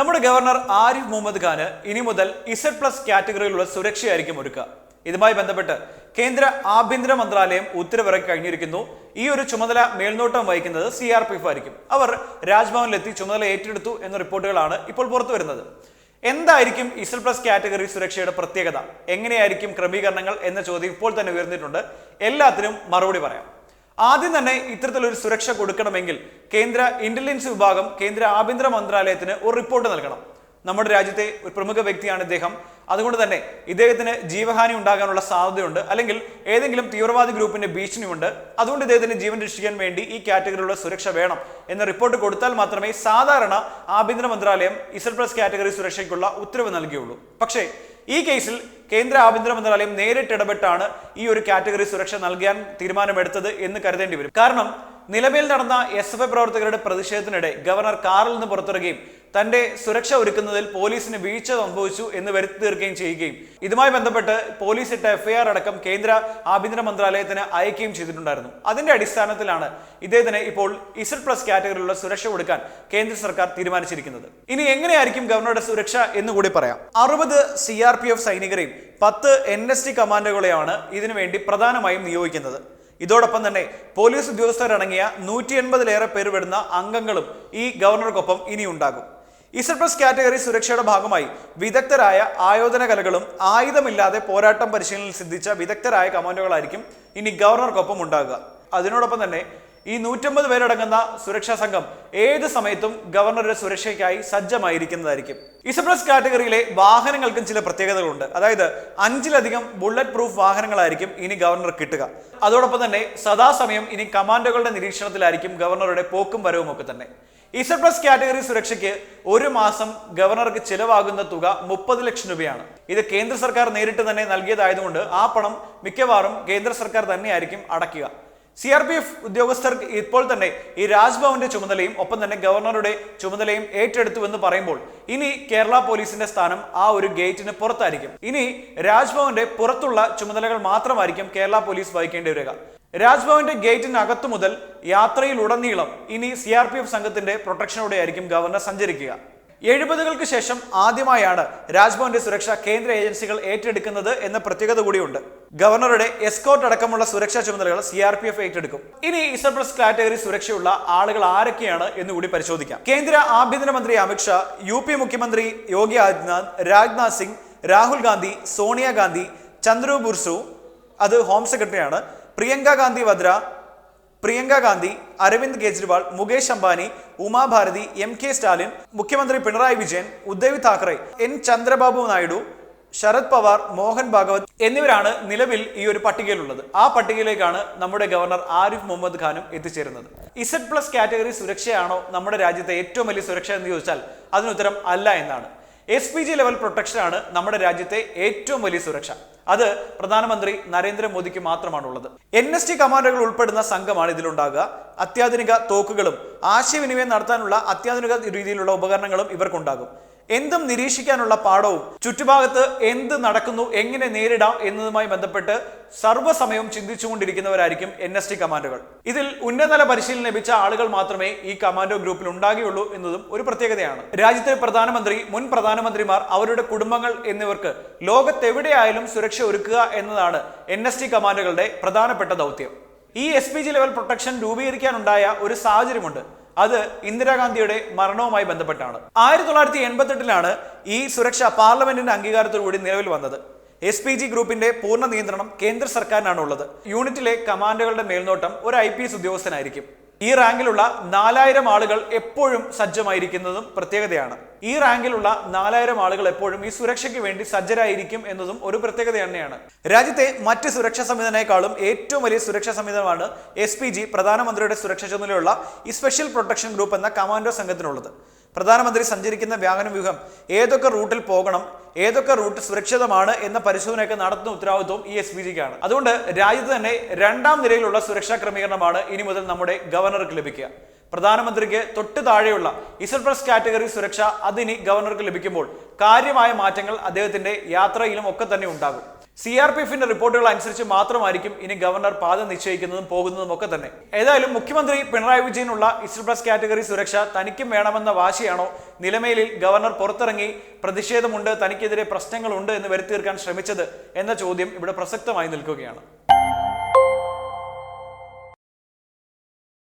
നമ്മുടെ ഗവർണർ ആരിഫ് മുഹമ്മദ് ഖാന് ഇനി മുതൽ ഇസഡ് പ്ലസ് കാറ്റഗറിയിലുള്ള സുരക്ഷയായിരിക്കും ഒരുക്കുക. ഇതുമായി ബന്ധപ്പെട്ട് കേന്ദ്ര ആഭ്യന്തര മന്ത്രാലയം ഉത്തരവിറക്കി കഴിഞ്ഞിരിക്കുന്നു. ഈ ഒരു ചുമതല മേൽനോട്ടം വഹിക്കുന്നത് സി ആർ പി എഫ് ആയിരിക്കും. അവർ രാജ്ഭവനിലെത്തി ചുമതല ഏറ്റെടുത്തു എന്ന റിപ്പോർട്ടുകളാണ് ഇപ്പോൾ പുറത്തു വരുന്നത്. എന്തായിരിക്കും ഇസഡ് പ്ലസ് കാറ്റഗറി സുരക്ഷയുടെ പ്രത്യേകത? എങ്ങനെയായിരിക്കും ക്രമീകരണങ്ങൾ എന്ന ചോദ്യം ഇപ്പോൾ തന്നെ ഉയർന്നിട്ടുണ്ട്. എല്ലാത്തിനും മറുപടി പറയാം. ആദ്യം തന്നെ ഇത്തരത്തിലൊരു സുരക്ഷ കൊടുക്കണമെങ്കിൽ കേന്ദ്ര ഇന്റലിജൻസ് വിഭാഗം കേന്ദ്ര ആഭ്യന്തര മന്ത്രാലയത്തിന് ഒരു റിപ്പോർട്ട് നൽകണം. നമ്മുടെ രാജ്യത്തെ ഒരു പ്രമുഖ വ്യക്തിയാണ് ഇദ്ദേഹം. അതുകൊണ്ട് തന്നെ ഇദ്ദേഹത്തിന് ജീവഹാനി ഉണ്ടാകാനുള്ള സാധ്യതയുണ്ട്. അല്ലെങ്കിൽ ഏതെങ്കിലും തീവ്രവാദി ഗ്രൂപ്പിന്റെ ഭീഷണിയുണ്ട്. അതുകൊണ്ട് ഇദ്ദേഹത്തിന് ജീവൻ രക്ഷിക്കാൻ വേണ്ടി ഈ കാറ്റഗറിയിലുള്ള സുരക്ഷ വേണം എന്ന റിപ്പോർട്ട് കൊടുത്താൽ മാത്രമേ സാധാരണ ആഭ്യന്തര മന്ത്രാലയം ഇസൽ പ്ലസ് കാറ്റഗറി സുരക്ഷയ്ക്കുള്ള ഉത്തരവ് നൽകിയുള്ളൂ. പക്ഷേ ഈ കേസിൽ കേന്ദ്ര ആഭ്യന്തര മന്ത്രാലയം നേരിട്ട് ഇടപെട്ടാണ് ഈ ഒരു കാറ്റഗറി സുരക്ഷ നൽകാൻ തീരുമാനമെടുത്തത് എന്ന് കരുതേണ്ടി വരും. കാരണം നിലവിൽ നടന്ന എസ് എഫ് ഐ പ്രവർത്തകരുടെ പ്രതിഷേധത്തിനിടെ ഗവർണർ കാറിൽ നിന്ന് പുറത്തിറങ്ങുകയും തന്റെ സുരക്ഷ ഒരുക്കുന്നതിൽ പോലീസിന് വീഴ്ച സംഭവിച്ചു എന്ന് വരുത്തി തീർക്കുകയും ചെയ്യുകയും ഇതുമായി ബന്ധപ്പെട്ട് പോലീസ് ഇട്ട എഫ്ഐആർ അടക്കം കേന്ദ്ര ആഭ്യന്തര മന്ത്രാലയത്തിന് അയക്കുകയും ചെയ്തിട്ടുണ്ടായിരുന്നു. അതിന്റെ അടിസ്ഥാനത്തിലാണ് ഇദ്ദേഹത്തിന് ഇപ്പോൾ ഇസഡ് പ്ലസ് കാറ്റഗറിയിലുള്ള സുരക്ഷ കൊടുക്കാൻ കേന്ദ്ര സർക്കാർ തീരുമാനിച്ചിരിക്കുന്നത്. ഇനി എങ്ങനെയായിരിക്കും ഗവർണറുടെ സുരക്ഷ എന്ന് കൂടി പറയാം. അറുപത് സി ആർ പി എഫ് സൈനികരെയും പത്ത് എൻ എസ് ടി കമാൻഡോകളെയാണ് ഇതിനുവേണ്ടി പ്രധാനമായും നിയോഗിക്കുന്നത്. ഇതോടൊപ്പം തന്നെ പോലീസ് ഉദ്യോഗസ്ഥരടങ്ങിയ നൂറ്റി എൺപതിലേറെ പേര് വരുന്ന അംഗങ്ങളും ഈ ഗവർണർക്കൊപ്പം ഇനി ഉണ്ടാകും ഇസഡ് പ്ലസ് കാറ്റഗറി സുരക്ഷയുടെ ഭാഗമായി വിദഗ്ധരായ ആയോധന കലകളും ആയുധമില്ലാതെ പോരാട്ടം പരിശീലനം സിദ്ധിച്ച വിദഗ്ധരായ കമാൻഡോകളായിരിക്കും ഇനി ഗവർണർക്കൊപ്പം ഉണ്ടാകുക. അതിനോടൊപ്പം തന്നെ ഈ നൂറ്റമ്പത് പേരടങ്ങുന്ന സുരക്ഷാ സംഘം ഏത് സമയത്തും ഗവർണറുടെ സുരക്ഷയ്ക്കായി സജ്ജമായിരിക്കുന്നതായിരിക്കും. ഇസപ്ലസ് കാറ്റഗറിയിലെ വാഹനങ്ങൾക്കും ചില പ്രത്യേകതകളുണ്ട്. അതായത് അഞ്ചിലധികം ബുള്ളറ്റ് പ്രൂഫ് വാഹനങ്ങളായിരിക്കും ഇനി ഗവർണർ കിട്ടുക. അതോടൊപ്പം തന്നെ സദാസമയം ഇനി കമാൻഡോകളുടെ നിരീക്ഷണത്തിലായിരിക്കും ഗവർണറുടെ പോക്കും വരവും ഒക്കെ തന്നെ. ഇസപ്ലസ് കാറ്റഗറി സുരക്ഷയ്ക്ക് ഒരു മാസം ഗവർണർക്ക് ചിലവാകുന്ന തുക മുപ്പത് ലക്ഷം രൂപയാണ്. ഇത് കേന്ദ്ര സർക്കാർ നേരിട്ട് തന്നെ നൽകിയതായതുകൊണ്ട് ആ പണം മിക്കവാറും കേന്ദ്ര സർക്കാർ തന്നെയായിരിക്കും അടയ്ക്കുക. സി ആർ പി എഫ് ഉദ്യോഗസ്ഥർക്ക് ഇപ്പോൾ തന്നെ ഈ രാജ്ഭവന്റെ ചുമതലയും ഒപ്പം തന്നെ ഗവർണറുടെ ചുമതലയും ഏറ്റെടുത്തു എന്ന് പറയുമ്പോൾ ഇനി കേരള പോലീസിന്റെ സ്ഥാനം ആ ഒരു ഗേറ്റിന് പുറത്തായിരിക്കും. ഇനി രാജ്ഭവന്റെ പുറത്തുള്ള ചുമതലകൾ മാത്രമായിരിക്കും കേരള പോലീസ് വഹിക്കേണ്ടി വരിക. രാജ്ഭവന്റെ ഗേറ്റിനകത്തു മുതൽ യാത്രയിലുടനീളം ഇനി സി ആർ പി എഫ് സംഘത്തിന്റെ പ്രൊട്ടക്ഷനോടെ ആയിരിക്കും ഗവർണർ സഞ്ചരിക്കുക. എഴുപതുകൾക്ക് ശേഷം ആദ്യമായാണ് രാജ്ഭവന്റെ സുരക്ഷ കേന്ദ്ര ഏജൻസികൾ ഏറ്റെടുക്കുന്നത് എന്ന പ്രത്യേകത കൂടിയുണ്ട്. ഗവർണറുടെ എസ്കോർട്ട് അടക്കമുള്ള സുരക്ഷാ ചുമതലകൾ സി ആർ പി എഫ് ഏറ്റെടുക്കും. ഇനി ഇസപ്ലസ് കാറ്റഗറി സുരക്ഷയുള്ള ആളുകൾ ആരൊക്കെയാണ് എന്ന് കൂടി പരിശോധിക്കാം. കേന്ദ്ര ആഭ്യന്തരമന്ത്രി അമിത്ഷാ യു പി മുഖ്യമന്ത്രി യോഗി ആദിത്യനാഥ് രാജ്നാഥ് സിംഗ് രാഹുൽ ഗാന്ധി സോണിയാഗാന്ധി ചന്ദ്രു ബുർസു അത് ഹോം സെക്രട്ടറിയാണ് പ്രിയങ്ക ഗാന്ധി വദ്ര പ്രിയങ്ക ഗാന്ധി അരവിന്ദ് കെജ്രിവാൾ മുകേഷ് അംബാനി ഉമാഭാരതി എം കെ സ്റ്റാലിൻ മുഖ്യമന്ത്രി പിണറായി വിജയൻ ഉദ്ധവ് താക്കറെ എൻ ചന്ദ്രബാബു നായിഡു ശരത് പവാർ മോഹൻ ഭാഗവത് എന്നിവരാണ് നിലവിൽ ഈ ഒരു പട്ടികയിലുള്ളത്. ആ പട്ടികയിലേക്കാണ് നമ്മുടെ ഗവർണർ ആരിഫ് മുഹമ്മദ് ഖാനും എത്തിച്ചേരുന്നത്. ഇസഡ് പ്ലസ് കാറ്റഗറി സുരക്ഷയാണോ നമ്മുടെ രാജ്യത്തെ ഏറ്റവും വലിയ സുരക്ഷ എന്ന് ചോദിച്ചാൽ അതിനുത്തരം അല്ല എന്നാണ്. എസ് പി ജി ലെവൽ പ്രൊട്ടക്ഷനാണ് നമ്മുടെ രാജ്യത്തെ ഏറ്റവും വലിയ സുരക്ഷ. അത് പ്രധാനമന്ത്രി നരേന്ദ്രമോദിക്ക് മാത്രമാണുള്ളത്. എൻ എസ് ടി കമാൻഡോകൾ ഉൾപ്പെടുന്ന സംഘമാണ് ഇതിലുണ്ടാകുക. അത്യാധുനിക തോക്കുകളും ആശയവിനിമയം നടത്താനുള്ള അത്യാധുനിക രീതിയിലുള്ള ഉപകരണങ്ങളും ഇവർക്കുണ്ടാകും. എന്തും നിരീക്ഷിക്കാനുള്ള പാഠവും ചുറ്റുഭാഗത്ത് എന്ത് നടക്കുന്നു എങ്ങനെ നേരിടാം എന്നതുമായി ബന്ധപ്പെട്ട് സർവസമയവും ചിന്തിച്ചുകൊണ്ടിരിക്കുന്നവരായിരിക്കും എൻ എസ് ടി കമാൻഡോകൾ. ഇതിൽ ഉന്നതതല പരിശീലനം ലഭിച്ച ആളുകൾ മാത്രമേ ഈ കമാൻഡോ ഗ്രൂപ്പിൽ ഉണ്ടാകുകയുള്ളൂ എന്നതും ഒരു പ്രത്യേകതയാണ്. രാജ്യത്തെ പ്രധാനമന്ത്രി മുൻ പ്രധാനമന്ത്രിമാർ അവരുടെ കുടുംബങ്ങൾ എന്നിവർക്ക് ലോകത്തെവിടെയായാലും സുരക്ഷ ഒരുക്കുക എന്നതാണ് എൻ എസ് ടി കമാൻഡോകളുടെ പ്രധാനപ്പെട്ട ദൗത്യം. ഈ S P G level protection രൂപീകരിക്കാനുണ്ടായ ഒരു സാഹചര്യമുണ്ട്. അത് ഇന്ദിരാഗാന്ധിയുടെ മരണവുമായി ബന്ധപ്പെട്ടാണ്. ആയിരത്തി തൊള്ളായിരത്തി എൺപത്തെട്ടിലാണ് ഈ സുരക്ഷ പാർലമെന്റിന്റെ അംഗീകാരത്തോടുകൂടി നിലവിൽ വന്നത്. എസ് പി ജി ഗ്രൂപ്പിന്റെ പൂർണ നിയന്ത്രണം കേന്ദ്ര സർക്കാരിനാണ് ഉള്ളത് യൂണിറ്റിലെ കമാൻഡുകളുടെ മേൽനോട്ടം ഒരു ഐ പി എസ് ഉദ്യോഗസ്ഥനായിരിക്കും. ഈ റാങ്കിലുള്ള നാലായിരം ആളുകൾ എപ്പോഴും സജ്ജമായിരിക്കുന്നതും പ്രത്യേകതയാണ്. ഈ റാങ്കിലുള്ള നാലായിരം ആളുകൾ എപ്പോഴും ഈ സുരക്ഷയ്ക്ക് വേണ്ടി സജ്ജരായിരിക്കും എന്നതും ഒരു പ്രത്യേകത തന്നെയാണ്. രാജ്യത്തെ മറ്റ് സുരക്ഷാ സംവിധാനേക്കാളും ഏറ്റവും വലിയ സുരക്ഷാ സംവിധാനമാണ് എസ് പി ജി പ്രധാനമന്ത്രിയുടെ സുരക്ഷാ ചുമതലയുള്ള ഈ സ്പെഷ്യൽ പ്രൊട്ടക്ഷൻ ഗ്രൂപ്പ് എന്ന കമാൻഡോ സംഘത്തിനുള്ളത്. പ്രധാനമന്ത്രി സഞ്ചരിക്കുന്ന വാഹന വ്യൂഹം ഏതൊക്കെ റൂട്ടിൽ പോകണം ഏതൊക്കെ റൂട്ട് സുരക്ഷിതമാണ് എന്ന പരിശോധനയൊക്കെ നടത്തുന്ന ഉത്തരവാദിത്വം ഈ എസ് പി ജിക്കാണ്. അതുകൊണ്ട് രാജ്യത്ത് തന്നെ രണ്ടാം നിരയിലുള്ള സുരക്ഷാ ക്രമീകരണമാണ് ഇനി മുതൽ നമ്മുടെ ഗവർണർക്ക് ലഭിക്കുക. പ്രധാനമന്ത്രിക്ക് തൊട്ട് താഴെയുള്ള ഇസഡ് പ്ലസ് കാറ്റഗറി സുരക്ഷ അതിനി ഗവർണർക്ക് ലഭിക്കുമ്പോൾ കാര്യമായ മാറ്റങ്ങൾ അദ്ദേഹത്തിന്റെ യാത്രയിലും ഒക്കെ തന്നെ ഉണ്ടാകും. സി ആർ പി എഫിന്റെ റിപ്പോർട്ടുകൾ അനുസരിച്ച് മാത്രമായിരിക്കും ഇനി ഗവർണർ പാത നിശ്ചയിക്കുന്നതും പോകുന്നതും ഒക്കെ തന്നെ. ഏതായാലും മുഖ്യമന്ത്രി പിണറായി വിജയനുള്ള ഇസ്റ്റർ പ്ലസ് കാറ്റഗറി സുരക്ഷ തനിക്കും വേണമെന്ന വാശിയാണോ നിലമേലിൽ ഗവർണർ പുറത്തിറങ്ങി പ്രതിഷേധമുണ്ട് തനിക്കെതിരെ പ്രശ്നങ്ങളുണ്ട് എന്ന് വരുത്തീർക്കാൻ ശ്രമിച്ചത് എന്ന ചോദ്യം ഇവിടെ പ്രസക്തമായി നിൽക്കുകയാണ്.